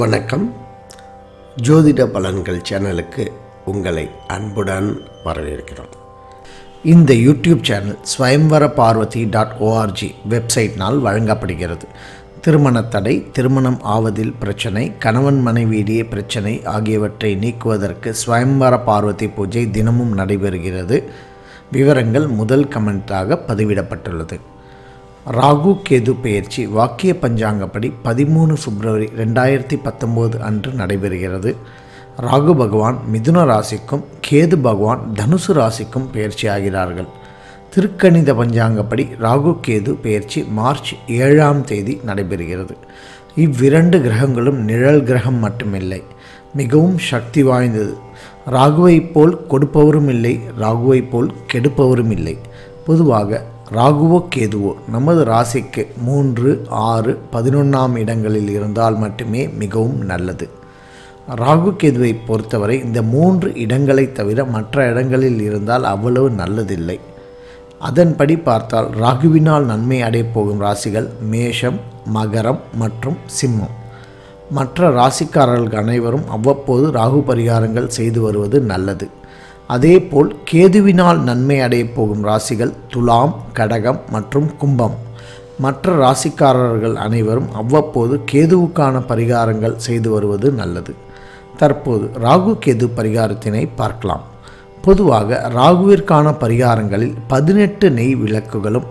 வணக்கம். ஜோதிட பலன்கள் சேனலுக்கு உங்களை அன்புடன் வரவேற்கிறோம். இந்த YouTube channel Swayamvara Parvathi dot org வெப்சைட்னால் வழங்கப்படுகிறது. திருமண தடை திருமணம் ஆவதில் பிரச்சனை கணவன் மனைவியிடையே பிரச்சனை ஆகியவற்றை நீக்குவதற்கு ஸ்வயம்வர பார்வதி பூஜை தினமும் நடைபெறுகிறது. விவரங்கள் முதல் கமெண்ட்டாக பதிவிடப்பட்டுள்ளது. ராகு கேது பெயர்ச்சி வாக்கிய பஞ்சாங்கப்படி பதிமூணு பிப்ரவரி ரெண்டாயிரத்தி பத்தொம்போது அன்று நடைபெறுகிறது. ராகு பகவான் மிதுன ராசிக்கும் கேது பகவான் தனுசு ராசிக்கும் பெயர்ச்சி ஆகிறார்கள் திருக்கணித பஞ்சாங்கப்படி ராகு கேது பெயர்ச்சி மார்ச் ஏழாம் தேதி நடைபெறுகிறது. இவ்விரண்டு கிரகங்களும் நிழல் கிரகம் மட்டுமில்லை மிகவும் சக்தி வாய்ந்தது. ராகுவைப் போல் கொடுப்பவரும் இல்லை ராகுவைப் போல் கெடுப்பவரும் இல்லை. பொதுவாக ராகுவோ கேதுவோ நமது ராசிக்கு மூன்று ஆறு பதினொன்றாம் இடங்களில் இருந்தால் மட்டுமே மிகவும் நல்லது. ராகு கேதுவை பொறுத்தவரை இந்த மூன்று இடங்களை தவிர மற்ற இடங்களில் இருந்தால் அவ்வளவு நல்லதில்லை. அதன்படி பார்த்தால் ராகுவினால் நன்மை அடையப் போகும் ராசிகள் மேஷம் மகரம் மற்றும் சிம்மம். மற்ற ராசிக்காரர்கள் அனைவரும் அவ்வப்போது ராகு பரிகாரங்கள் செய்து வருவது நல்லது. அதேபோல் கேதுவினால் நன்மை அடையப் போகும் ராசிகள் துலாம் கடகம் மற்றும் கும்பம். மற்ற ராசிக்காரர்கள் அனைவரும் அவ்வப்போது கேதுவுக்கான பரிகாரங்கள் செய்து வருவது நல்லது. தற்போது ராகு கேது பரிகாரத்தினை பார்க்கலாம். பொதுவாக ராகுவிற்கான பரிகாரங்களில் பதினெட்டு நெய் விளக்குகளும்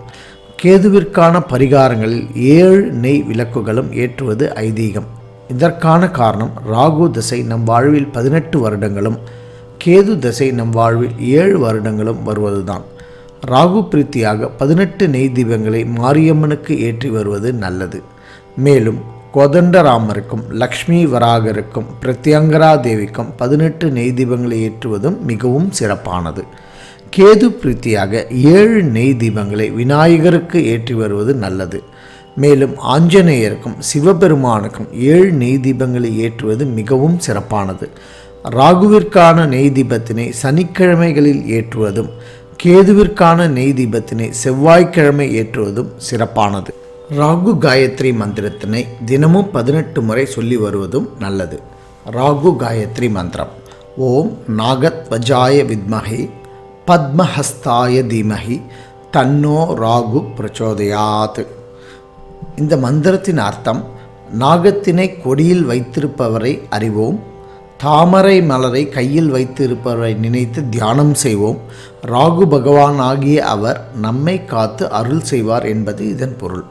கேதுவிற்கான பரிகாரங்களில் ஏழு நெய் விளக்குகளும் ஏற்றுவது ஐதீகம். இதற்கான காரணம் ராகு திசை நம் வாழ்வில் பதினெட்டு வருடங்களும் கேது தசை நம் வாழ்வில் ஏழு வருடங்களும் வருவதுதான். ராகு பிரீத்தியாக பதினெட்டு நெய் தீபங்களை மாரியம்மனுக்கு ஏற்றி வருவது நல்லது. மேலும் கோதண்டராமருக்கும் லக்ஷ்மி வராகருக்கும் பிரத்யங்கரா தேவிக்கும் பதினெட்டு நெய் தீபங்களை ஏற்றுவதும் மிகவும் சிறப்பானது. கேது பிரீத்தியாக ஏழு நெய் தீபங்களை விநாயகருக்கு ஏற்றி வருவது நல்லது. மேலும் ஆஞ்சநேயருக்கும் சிவபெருமானுக்கும் ஏழு நெய் தீபங்களை ஏற்றுவது மிகவும் சிறப்பானது. ராகுவிற்கான நெய் தீபத்தினை சனிக்கிழமைகளில் ஏற்றுவதும் கேதுவிற்கான நெய் தீபத்தினை செவ்வாய்க்கிழமை ஏற்றுவதும் சிறப்பானது. ராகு காயத்ரி மந்திரத்தினை தினமும் பதினெட்டு முறை சொல்லி வருவதும் நல்லது. ராகு காயத்ரி மந்திரம். ஓம் நாகத்வஜாய வித்மஹி பத்மஹஸ்தாய தீமஹி தன்னோ ராகு பிரச்சோதயாத். இந்த மந்திரத்தின் அர்த்தம் நாகத்தினை கொடியில் வைத்திருப்பவரை அறிவோம் தாமரை மலரை கையில் வைத்திருப்பவரை நினைத்து தியானம் செய்வோம். ராகு பகவான் ஆகிய அவர் நம்மை காத்து அருள் செய்வார் என்பது இதன் பொருள்.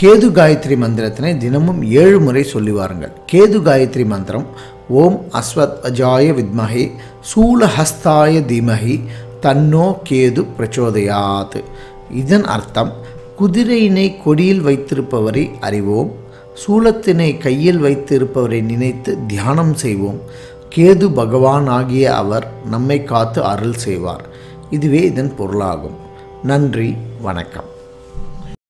கேது காயத்ரி மந்திரத்தினை தினமும் ஏழு முறை சொல்லி வாருங்கள். கேது காயத்ரி மந்திரம் ஓம் அஸ்வத் அஜாய வித்மஹே சூலஹஸ்தாய தீமஹி தன்னோ கேது பிரச்சோதயாத். இதன் அர்த்தம் குதிரையினை கொடியில் வைத்திருப்பவரை அறிவோம். சூலத்தினை கையில் வைத்திருப்பவரை நினைத்து தியானம் செய்வோம். கேது பகவான் ஆகிய அவர் நம்மை காத்து அருள் செய்வார். இதுவே இதன் பொருளாகும். நன்றி வணக்கம்.